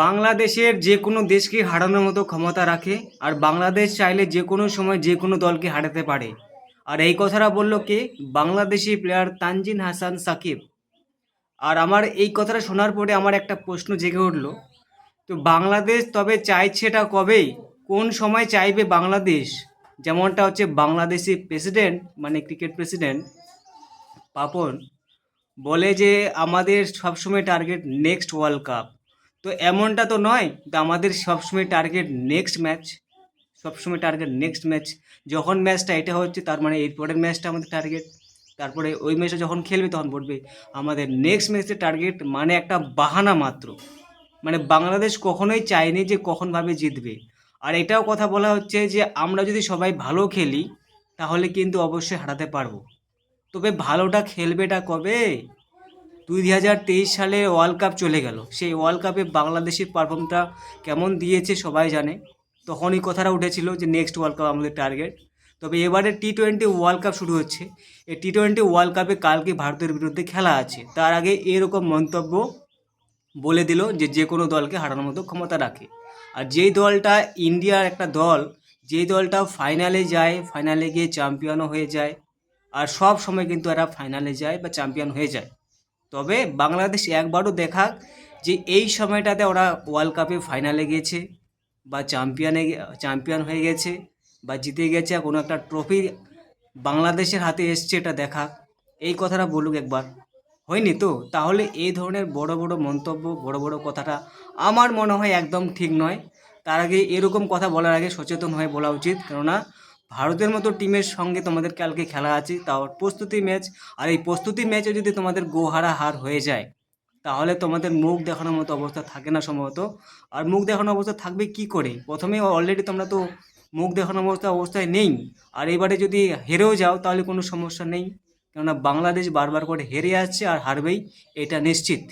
বাংলাদেশের যে কোনো দেশকে হারানোর মতো ক্ষমতা রাখে আর বাংলাদেশ চাইলে যে কোনো সময় যে কোনো দলকে হারাতে পারে। আর এই কথাটা বলল কে? বাংলাদেশি প্লেয়ার তানজিন হাসান সাকিব। আর আমার এই কথাটা শোনার পরে আমার একটা প্রশ্ন জেগে উঠল, তো বাংলাদেশ তবে চাইছেটা কবে কোন সময় চাইবে বাংলাদেশ? যেমনটা হচ্ছে বাংলাদেশি প্রেসিডেন্ট মানে ক্রিকেট প্রেসিডেন্ট পাপন, বলে যে আমাদের সবসময় টার্গেট নেক্সট ওয়ার্ল্ড কাপ। তো এমনটা তো নয় তো আমাদের সবসময় টার্গেট নেক্সট ম্যাচ সবসময় টার্গেট নেক্সট ম্যাচ যখন ম্যাচটা এটা হচ্ছে, তার মানে এর পরের ম্যাচটা আমাদের টার্গেট তারপরে ওই ম্যাচে যখন খেলবে, তখন পড়বে। আমাদের নেক্সট ম্যাচের টার্গেট মানে একটা বাহানা মাত্র। মানে বাংলাদেশ কখনোই চায়নি যে কখনভাবে জিতবে। আর এটাও কথা বলা হচ্ছে যে, আমরা যদি সবাই ভালো খেলি, তাহলে কিন্তু অবশ্যই হারাতে পারব। তবে ভালোটা খেলবেটা কবে? দুই হাজার তেইশ সালে ওয়ার্ল্ড কাপ চলে গেল। সেই ওয়ার্ল্ড কাপে বাংলাদেশের পারফর্মটা কেমন দিয়েছে সবাই জানে। তখনই কথাটা উঠেছিল যে নেক্সট ওয়ার্ল্ড কাপ আমাদের টার্গেট তবে এবারে টি টোয়েন্টি ওয়ার্ল্ড কাপ শুরু হচ্ছে। এই টি টোয়েন্টি ওয়ার্ল্ড কাপে কালকে ভারতের বিরুদ্ধে খেলা আছে। তার আগে এরকম মন্তব্য বলে দিল যে যে কোনো দলকে হারানোর মতো ক্ষমতা রাখে। আর যেই দলটা ইন্ডিয়ার একটা দল, যেই দলটা ফাইনালে যায় ফাইনালে গিয়ে চ্যাম্পিয়নও হয়ে যায়। আর সব সময় কিন্তু এরা ফাইনালে যায় বা চ্যাম্পিয়ন হয়ে যায়। তবে বাংলাদেশ একবারও দেখাক যে এই সময়টাতে ওরা ওয়ার্ল্ড কাপে ফাইনালে গেছে বা চ্যাম্পিয়নে চ্যাম্পিয়ন হয়ে গেছে বা জিতে গেছে কোনো একটা ট্রফি বাংলাদেশের হাতে এসছে এটা দেখাক এই কথাটা বলুক একবার। হয়নি তো? তাহলে এই ধরনের বড় বড় মন্তব্য, বড় বড় কথাটা আমার মনে হয় একদম ঠিক নয়। তার আগে এরকম কথা বলার আগে সচেতন হয়ে বলা উচিত। কেননা ভারতের মতো টিমের সঙ্গে তোমাদের কালকে খেলা আছে, তাও প্রস্তুতি ম্যাচ। আর এই প্রস্তুতি ম্যাচে যদি তোমাদের গোহারা হার হয়ে যায়, তাহলে তোমাদের মুখ দেখানোর মতো অবস্থা থাকে না সম্ভবত। আর মুখ দেখানোর অবস্থা থাকবে কি করে? প্রথমে অলরেডি তোমরা তো মুখ দেখানোর অবস্থা, অবস্থায় নেই। আর এবারে যদি হেরেও যাও, তাহলে কোনো সমস্যা নেই। কেননা বাংলাদেশ বারবার করে হেরে আসছে আর হারবেই, এটা নিশ্চিত।